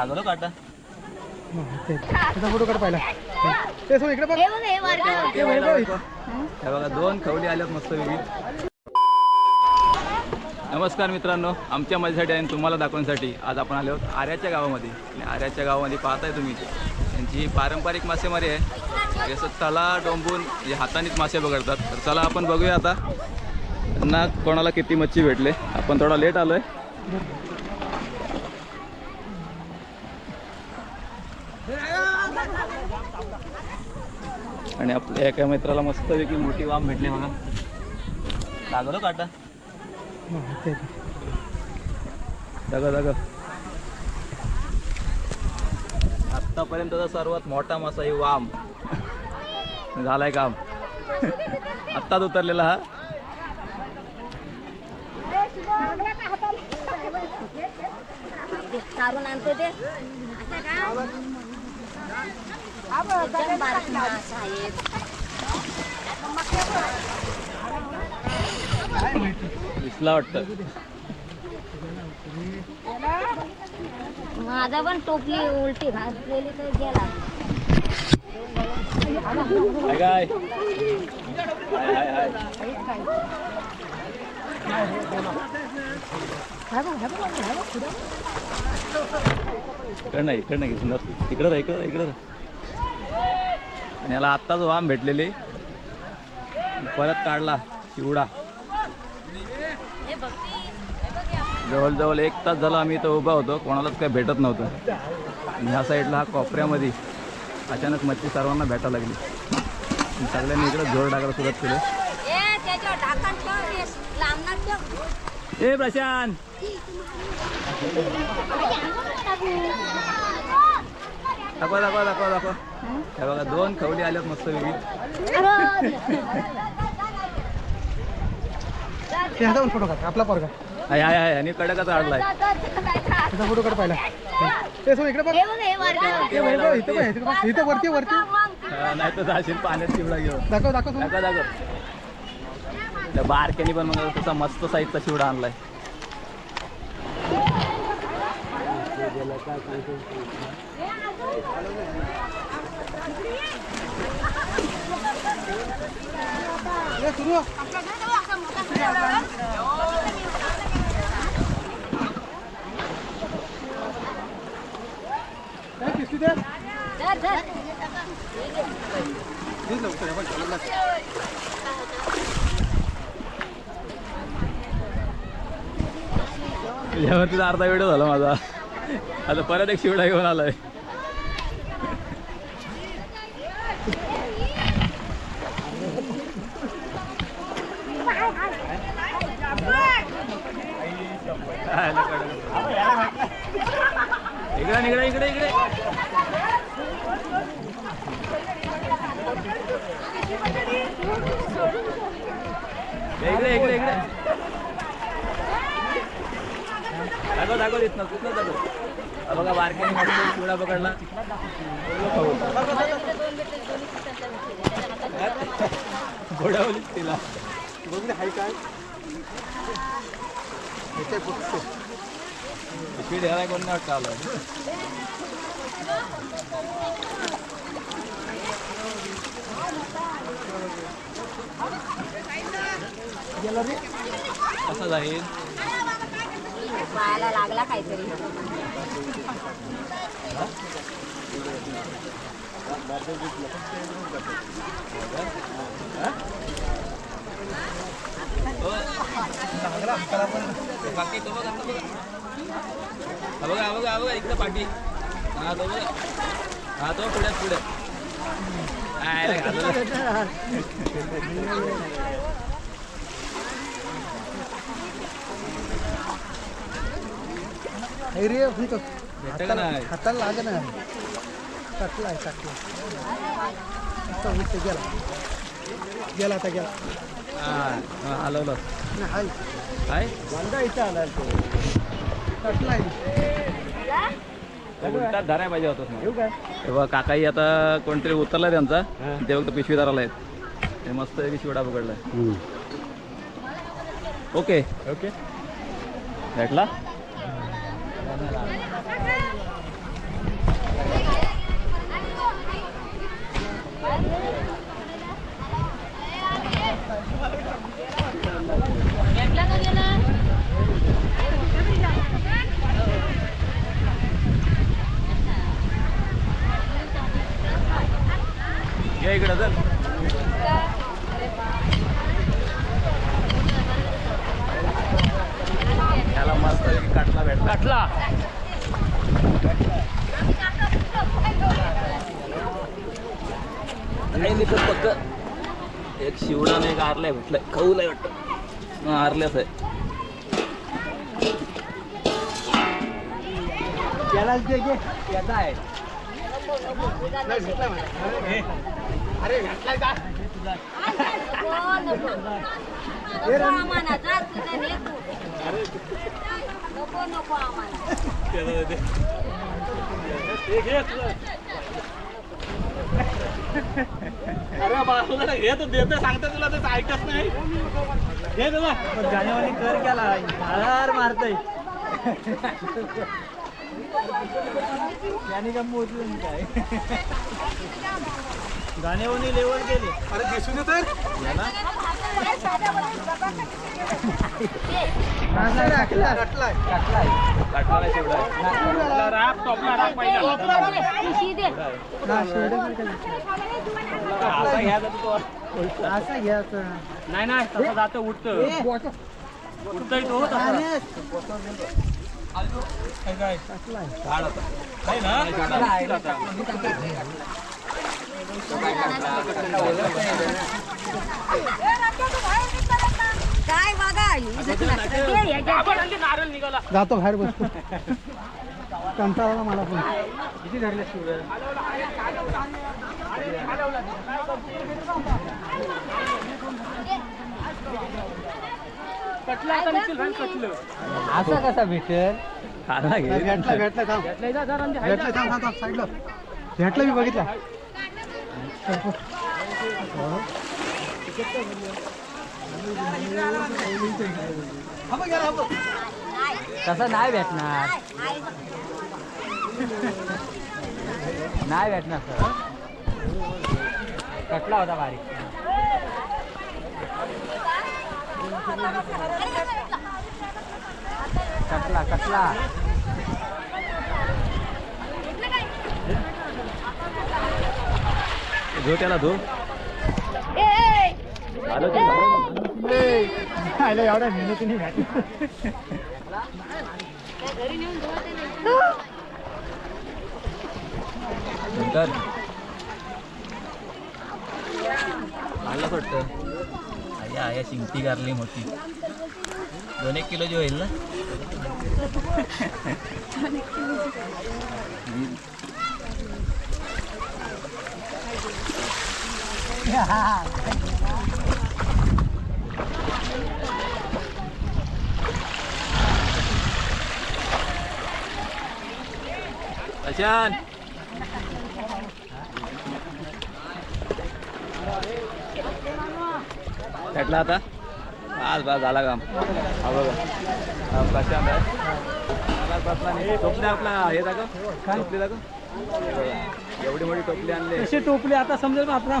लागलो काटा त्याचा फोटो काढ पाहिला. ते सोड इकडे बघ. हे बघ हे वारकरी हे बघ, हे बघ. हे बघा दोन खवली आल्यात मस्त वेगळी नमस्कार मित्रांनो आमच्या माझ्यासाठी आणि तुम्हाला दाखवण्यासाठी आज आपण आलो आहोत आर्याच्या गावामध्ये. आणि आर्याच्या गावामध्ये पाहताय तुम्ही यांची पारंपरिक मासेमारी आहे. असं तला डोंबून हे हातानेच मासे पकडतात. तर चला आपण बघूया आता. त्यांना कोणाला किती मच्छी भेटले. आपण थोडा लेट आलोय. आणि आपल्या एका मित्राला मस्तपैकी मोठी वाम भेटली बघा. लागलो काटा. दगा दगा. आत्तापर्यंतचा सर्वात मोठा मासा ही वाम. झालाय काम. आत्ताच उतरलेला हा. आणतो ते. बारीक मांस आहेत. दिसला वाटतं माझा पण टोपली उलटी घातलेली तर गेला. हाय काय हाय हाय हाय इकडं नाही इकडं नाही सुंदर इकडं राह इकडं इकडं राह. आणि याला आत्ताच वाम भेटलेली. परत काढला शिवडा जवळजवळ एक तास झाला आम्ही इथं उभा होतो कोणालाच काही भेटत नव्हतं. आणि ह्या साईडला हा कोपऱ्यामध्ये अचानक मच्छी सर्वांना भेटायला लागली. सगळ्यांनी इकडं जोर टाकायला सुरुवात केली. हे ए प्रशांत! दाखवा दाखवा दाखवा दाखवा. हे बघा दोन खवली आल्यात मस्त वेगळी ते पण फोटो काढ आपला पोरगा. हाय हाय हाय आणि कडकच आडलाय. त्याचा फोटो काढ पाहिला. ते इकडे बघ. हे हे हे हे इथं बघ, इथं बघ. इथं वरती वरती. नाही तर जाशील पाण्यात शिवडा घेऊन. दाखव दाखव. दाखवा दाखव. त्या बारक्यानी पण मग तसा मस्त साईजचा शिवडा आणलाय. ए, यावरती अर्धा व्हिडिओ झाला माझा. आता परत एक शिवडा घेऊन आलाय. इकडे इकडे इकडे. इकडे इकडे इकडे इकडे. दाखव दाखव तिथनं तिथनं दाखव. बघा बारक्याने मस्त चिवडा पकडला. घोडावलीच तिला. बघ ना, हाय काय? हे काय बघतो. स्पीड ह्याला कोण नाही वाटतं आलं गेला रे कसं जाईल पायाला लागला काहीतरी बाकी तो बघा तो बघा हा बघा बघा बघा इकडं पाठी. हा तो बघा. हा तो पुढे पुढे. रे. हे हे तर भेटतं का नाही? हाताला लाग ना. टाकला आता उलट गेला. गेला आता गेला. हा हलवलं. नाही हाय. काय वांदा इथं आला तो. धरायला पाहिजे तेव्हा काकाही आता कोणतरी उतरलाय त्यांचा. ते फक्त पिशवी धरायला आहेत. ते मस्त शिवडा पकडलाय. ओके. ओके. भेटला ये इकडं चल त्याला मस्त काटला नाही फक्त एक शिवडा आणि एक आरलाय भेटलाय खाऊलाय वाटतं. हा, आरल्याच आहे. यालाच दे घे याचा आहे. तू. नको नको आम्हाला. अरे बाबा हे तर देते सांगते तुला तर ऐकत नाही. हे तुला गाण्यावानी कर केला हार मारतय. त्याने का मोजलं काय. गाण्यावानी लेवल केले अरे दिसून येत काटला नाही नाही नाही तसं जातं उठतं उठतय तो. काय आता. काय ना दिसतील आता. काय. जातो बाहेर बसतो. कंटाळा मला पण. किती धरले असं कसा भेटेल. भेटला भेटला भेटला साईडला. भेटला मी बघितला. तसं नाही भेटणार. नाही, भेटणार सर. कटला होता बारीक. कटला कटला. धो त्याला धो. आलं ते एवढ्या मेहनतीने भेटला नंतर आलं वाटतं आया आया शिंगटी गारली मोठी. दोन एक किलोची होईल ना? अशान भेटला आता आज बस झाला काम हा बघा प्रशांत आहे. टोपली आपला हे दाखव टोपली दाखव. एवढी मोठी टोपली आणली कसे टोपले आता समजेल ना आपला हा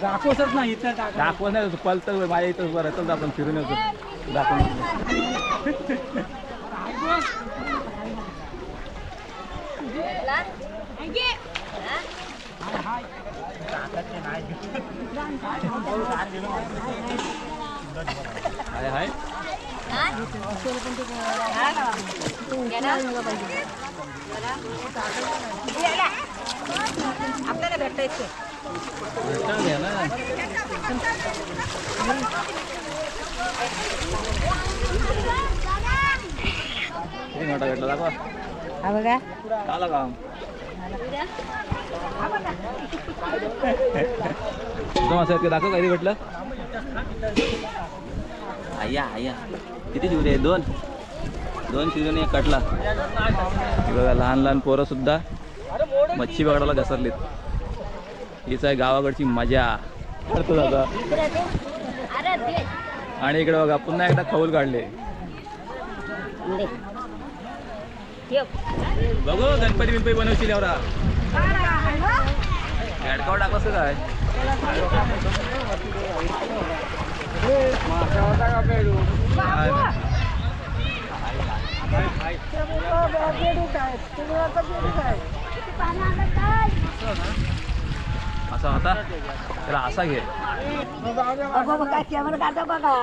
दाखवतच नाही इथं टाका दाखवत नाही तू पलतं माझ्या इथं बरं चल आपण फिरून येतो दाखवून. हा? हाय हाय हा? आपल्याला भेटायचं हा बघा. आला एकदम असं ते दाखव कधी भेटलं? आया आया. किती चिवरे आहे? दोन. दोन एक कटला. बघा लहान लहान पोरं सुद्धा. मच्छी पकडायला घसरलीत हीच आहे गावाकडची मजा करतो दादा आणि इकडे बघा पुन्हा एकदा खौल काढले बघू गणपती बिनपती बनवशील एवढा हेडकावर टाकलं काय असा होता? त्याला असा घे.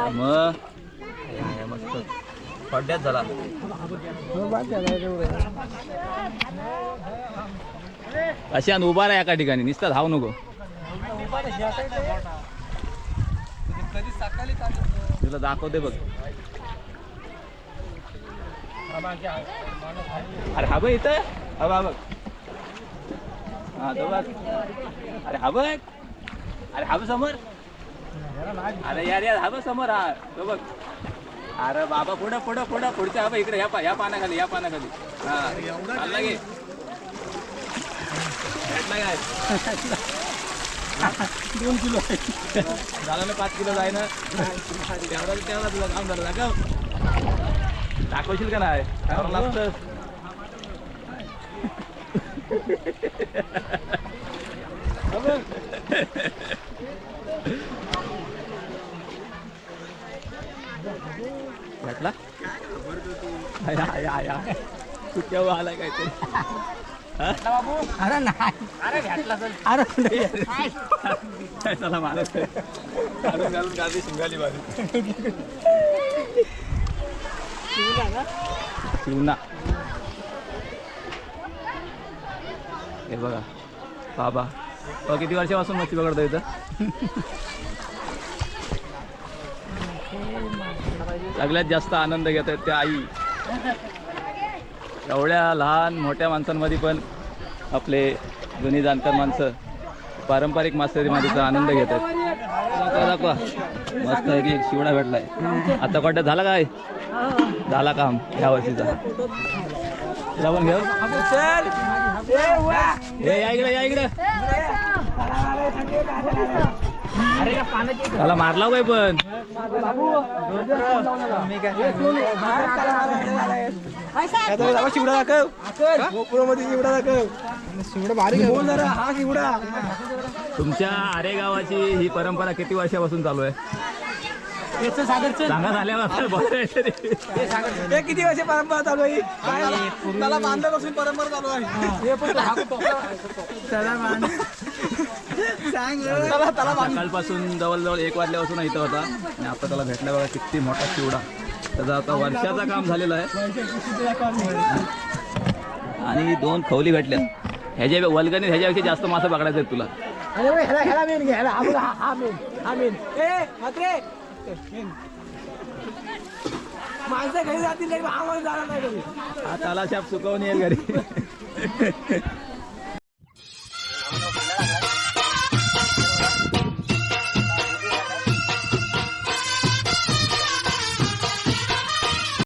मग? मस्त. पड्ड्यात झाला. अशी आणि उभा राहा एका ठिकाणी. निसता धाव नको. तुला दाखवते बघ. अरे हा बघ इथं. हा बघ, हा बघ तो बघ. अरे हा बघ. अरे हा बघ समोर. अरे यार यार हा बघ समोर हा. तो बघ. अरे बाबा पुढं पुढं पुढं. पुढच्या हा बघ इकडे या पा या पानाखाली या पानाखाली. हा. चालला गे दोन किलो झालं ना पाच किलो जाय ना तेवढा तेवढा तुला काम झालं दाखव. दाखवशील का नाही? लागतं भेटला? या या या तू केव्हा आला काहीतरी अरे नाही. अरे भेटला चल अरे काय चला मारत घालून घालून गादी शिंगाली मारी. शिवना. हे बघा. बाबा. बघा किती वर्षापासून मच्छी पकडतो इथं? सगळ्यात जास्त आनंद घेत आहेत त्या आई. एवढ्या लहान मोठ्या माणसांमध्ये पण आपले जुनी जाणकार माणसं पारंपरिक मासेमारीचा आनंद घेत आहेत. दाखवा दाखवा मस्त आहे की शिवडा भेटलाय. आता कोणत्या झाला काय झाला काम या वर्षीचा. तिला पण घेऊ. ए, या इकडे या इकडे. अरे का पाण्याची त्याला मारला बाई पण. शिवडा दाखव गोपुरामध्ये शिवडा दाखव शिवडा भारी बोल जरा हा शिवडा तुमच्या आरे गावाची ही परंपरा किती वर्षापासून चालू आहे? याचं सागरचं सांगा झाल्यावर बोलायचं तरी. हे किती वर्ष परंपरा चालू आहे? काय त्याला बांधल्यापासून परंपरा चालू आहे. हे. पण त्याला बांध सांग त्याला त्याला बांध. सकाळपासून जवळजवळ एक वाजल्यापासून इथं होता. आणि आता त्याला भेटल्या बघा किती मोठा चिवडा. त्याचा आता वर्षाचा काम झालेलं आहे. आणि दोन खवली भेटल्या ह्याच्या वल्गणी ह्याच्यापेक्षा जास्त मासे पकडायचे तुला. अरे वे, ह्याला ह्याला मेन घे ह्याला हा मेन हा मेन ए माणसं घरी जातील नाही, आम्हाला जाणार नाही आता शाप सुकवून येईल घरी.